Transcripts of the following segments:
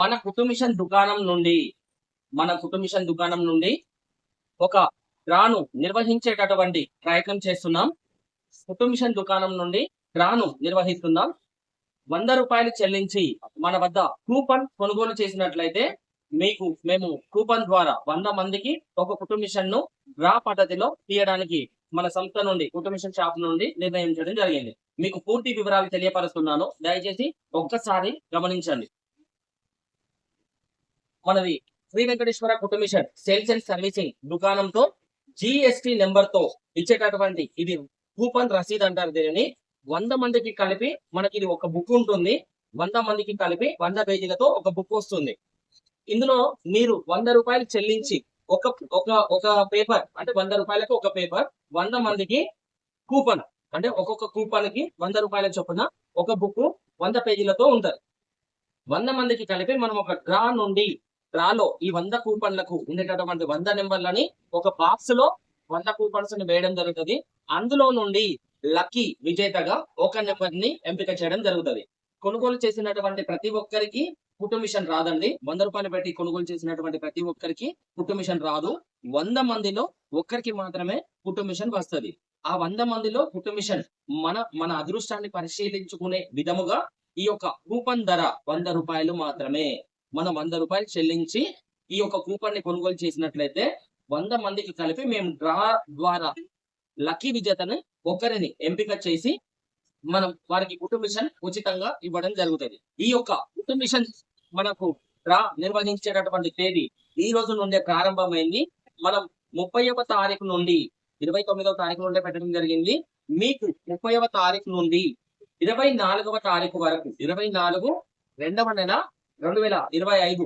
మన కుటుంబిషన్ దుకాణం నుండి మన కుటుంబిషన్ దుకాణం నుండి ఒక డ్రాను నిర్వహించేటటువంటి ప్రయత్నం చేస్తున్నాం. కుటుంబిషన్ దుకాణం నుండి డ్రాను నిర్వహిస్తున్నాం. వంద రూపాయలు చెల్లించి మన వద్ద కూపన్ కొనుగోలు చేసినట్లయితే మీకు మేము కూపన్ ద్వారా వంద మందికి ఒక కుటుంబిషన్ను డ్రా పద్ధతిలో తీయడానికి మన సంస్థ నుండి కుటుంబిషన్ షాప్ నుండి నిర్ణయించడం జరిగింది. మీకు పూర్తి వివరాలు తెలియపరుస్తున్నాను. దయచేసి ఒక్కసారి గమనించండి. మనది శ్రీ వెంకటేశ్వర కుటుంబిషన్ సేల్స్ అండ్ సర్వీసింగ్ దుకాణంతో జిఎస్టి నెంబర్తో ఇచ్చేటటువంటి ఇది కూపన్ రసీద్ అంటారు దీనిని. వంద మందికి కలిపి మనకి ఇది ఒక బుక్ ఉంటుంది. వంద మందికి కలిపి వంద పేజీలతో ఒక బుక్ వస్తుంది. ఇందులో మీరు వంద రూపాయలు చెల్లించి ఒక ఒక ఒక పేపర్ అంటే వంద రూపాయలకు ఒక పేపర్ వంద మందికి కూపన్ అంటే ఒక్కొక్క కూపన్కి వంద రూపాయల చొప్పున ఒక బుక్ వంద పేజీలతో ఉంటది. వంద మందికి కలిపి మనం ఒక డ్రా నుండి డ్రాలో ఈ వంద కూపన్లకు ఉండేటటువంటి వంద నెంబర్లని ఒక బాక్స్లో వంద కూపన్స్ని వేయడం జరుగుతుంది. అందులో నుండి లక్కీ విజేతగా ఒక నెంబర్ని ఎంపిక చేయడం జరుగుతుంది. కొనుగోలు చేసినటువంటి ప్రతి ఒక్కరికి కుటుంబిషన్ రాదండి. వంద రూపాయలు పెట్టి కొనుగోలు చేసినటువంటి ప్రతి ఒక్కరికి కుటుంబిషన్ రాదు. వంద మందిలో ఒక్కరికి మాత్రమే కుటుంబిషన్ వస్తుంది. ఆ వంద మందిలో కుటుంబిషన్ మన మన అదృష్టాన్ని పరిశీలించుకునే విధముగా ఈ యొక్క కూపన్ ధర వంద రూపాయలు మాత్రమే. మనం వంద రూపాయలు చెల్లించి ఈ యొక్క కూపన్ని కొనుగోలు చేసినట్లయితే వంద మందికి కలిపి మేము డ్రా ద్వారా లక్కీ విజేతను ఒకరిని ఎంపిక చేసి మనం వారికి కుటుంబిషన్ ఉచితంగా ఇవ్వడం జరుగుతుంది. ఈ యొక్క కుటుంబిషన్ మనకు డ్రా నిర్వహించేటటువంటి తేదీ ఈ రోజు నుండే ప్రారంభమైంది. మనం ముప్పైవ తారీఖు నుండి ఇరవై తొమ్మిదవ తారీఖు నుండే పెట్టడం జరిగింది. మీకు ముప్పైవ తారీఖు నుండి ఇరవై నాలుగవ తారీఖు వరకు ఇరవై నాలుగు రెండవ నెల రెండు వేల ఇరవై ఐదు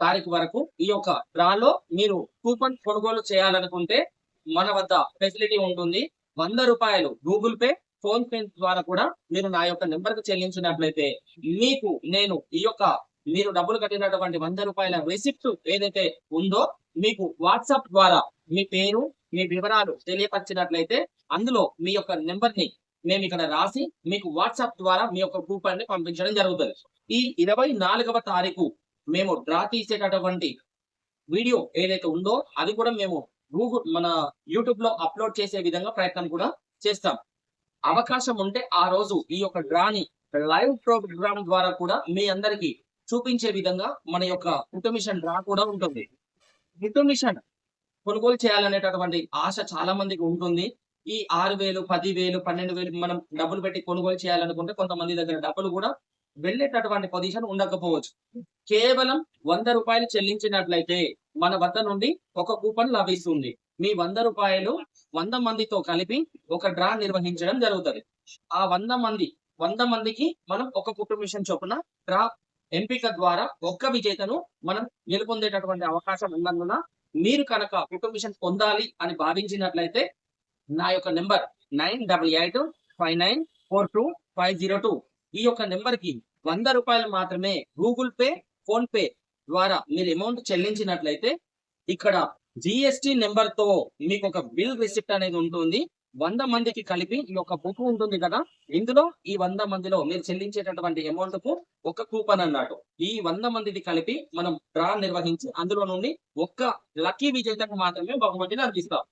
తారీఖు వరకు ఈ యొక్క డ్రాలో మీరు కూపన్ కొనుగోలు చేయాలనుకుంటే మన వద్ద ఫెసిలిటీ ఉంటుంది. వంద రూపాయలు గూగుల్ పే ఫోన్ పే ద్వారా కూడా మీరు నా యొక్క నెంబర్కు చెల్లించినట్లయితే మీకు నేను ఈ యొక్క మీరు డబ్బులు కట్టినటువంటి వంద రూపాయల రిసిప్ట్ ఏదైతే ఉందో మీకు వాట్సాప్ ద్వారా మీ పేరు మీ వివరాలు తెలియపరిచినట్లయితే అందులో మీ యొక్క నెంబర్ని మేము ఇక్కడ రాసి మీకు వాట్సాప్ ద్వారా మీ యొక్క కూపన్ని పంపించడం జరుగుతుంది. ఈ ఇరవై నాలుగవ తారీఖు మేము డ్రా తీసేటటువంటి వీడియో ఏదైతే ఉందో అది కూడా మేము గూగుల్ మన యూట్యూబ్లో అప్లోడ్ చేసే విధంగా ప్రయత్నం కూడా చేస్తాం. అవకాశం ఉంటే ఆ రోజు ఈ యొక్క డ్రాని లైవ్ ప్రోగ్రామ్ ద్వారా కూడా మీ అందరికి చూపించే విధంగా మన యొక్క కుటుంబిషన్ డ్రా కూడా ఉంటుంది. కుటుంబిషన్ కొనుగోలు చేయాలనేటటువంటి ఆశ చాలా మందికి ఉంటుంది. ఈ ఆరు వేలు పది వేలు పన్నెండు వేలు మనం డబ్బులు పెట్టి కొనుగోలు చేయాలనుకుంటే కొంతమంది దగ్గర డబ్బులు కూడా వెళ్ళేటటువంటి పొజిషన్ ఉండకపోవచ్చు. కేవలం వంద రూపాయలు చెల్లించినట్లయితే మన వద్ద నుండి ఒక కూపన్ లభిస్తుంది. మీ వంద రూపాయలు వంద మందితో కలిపి ఒక డ్రా నిర్వహించడం జరుగుతుంది. ఆ వంద మంది వంద మందికి మనం ఒక కుటుంబిషన్ చొప్పున డ్రా ఎంపిక ద్వారా ఒక్క విజేతను మనం గెలుపొందేటటువంటి అవకాశం ఉన్నందున మీరు కనుక కుటుంబిషన్ పొందాలి అని భావించినట్లయితే నా యొక్క number nine double eight five nine four two five zero two. ఈ యొక్క నెంబర్కి వంద రూపాయలు మాత్రమే గూగుల్ పే ఫోన్ పే ద్వారా మీరు అమౌంట్ చెల్లించినట్లయితే ఇక్కడ జిఎస్టి నెంబర్తో మీకు ఒక బిల్ రిసిప్ట్ అనేది ఉంటుంది. వంద మందికి కలిపి ఈ యొక్క బుక్ ఉంటుంది కదా? ఇందులో ఈ వంద మందిలో మీరు చెల్లించేటటువంటి అమౌంట్కు ఒక కూపన్ అన్నట్టు. ఈ వంద మందిది కలిపి మనం డ్రా నిర్వహించి అందులో నుండి ఒక్క లక్కీ విజేతకు మాత్రమే బహుమతిని అందిస్తాం.